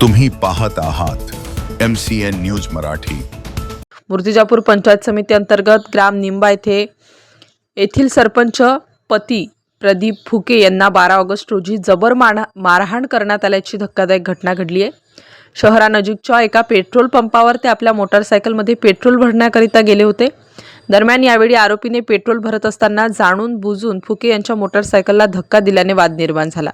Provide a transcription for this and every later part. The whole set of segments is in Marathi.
तुम्ही पाहत आहात M C N news Marathi. Murtijapur panchayat समिती अंतर्गत ग्राम निंबा येथे येथील सरपंच पती प्रदीप फुके यांना बारा ऑगस्ट रोजी जबर मारहा मारहाण करण्यात आल्याची धक्कादायक घटना घडली आहे. शहरानजीकच्या एका पेट्रोल पंपावर ते आपल्या मोटारसायकलमध्ये पेट्रोल भरण्याकरिता गेले होते. दरम्यान यावेळी आरोपीने पेट्रोल भरत असताना जाणून बुजून फुके यांच्या मोटारसायकलला धक्का दिल्याने वाद निर्माण झाला.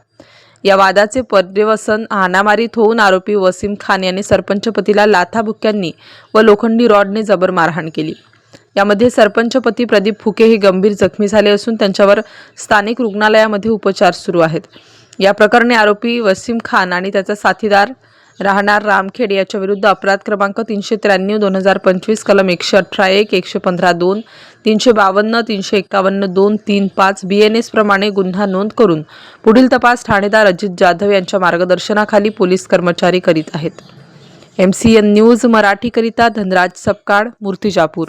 या वादाचे पर्यवसन हाणामारीत होऊन आरोपी वसीम खान यांनी सरपंचपतीला लाथाभुक्यांनी व लोखंडी रॉडने जबर मारहाण केली. यामध्ये सरपंचपती प्रदीप फुके हे गंभीर जखमी झाले असून त्यांच्यावर स्थानिक रुग्णालयामध्ये उपचार सुरू आहेत. या प्रकरणी आरोपी वसीम खान आणि त्याचा साथीदार राहणार रामखेड याच्या विरुद्ध अपराध क्रमांक तीनशे त्र्याण्णव दोन हजार पंचवीस कलम एकशे अठरा एक एकशे पंधरा दोन तीनशे बावन्न तीनशे एकावन्न दोन तीन पाच बी एन एस प्रमाणे गुन्हा नोंद करून पुढील तपास ठाणेदार अजित जाधव यांच्या मार्गदर्शनाखाली पोलीस कर्मचारी करीत आहेत. एम सी एन न्यूज मराठीकरिता धनराज सपकाळ मूर्तिजापूर.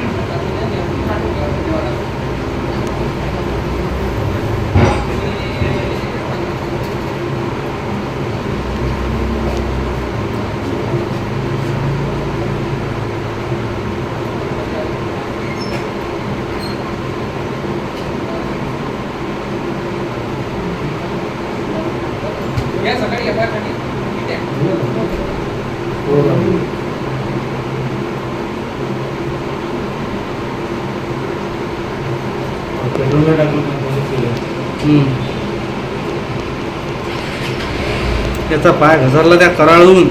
राहू तेवढे समोर दोघं वैभव त्याचा पाय घसरला त्या कराळून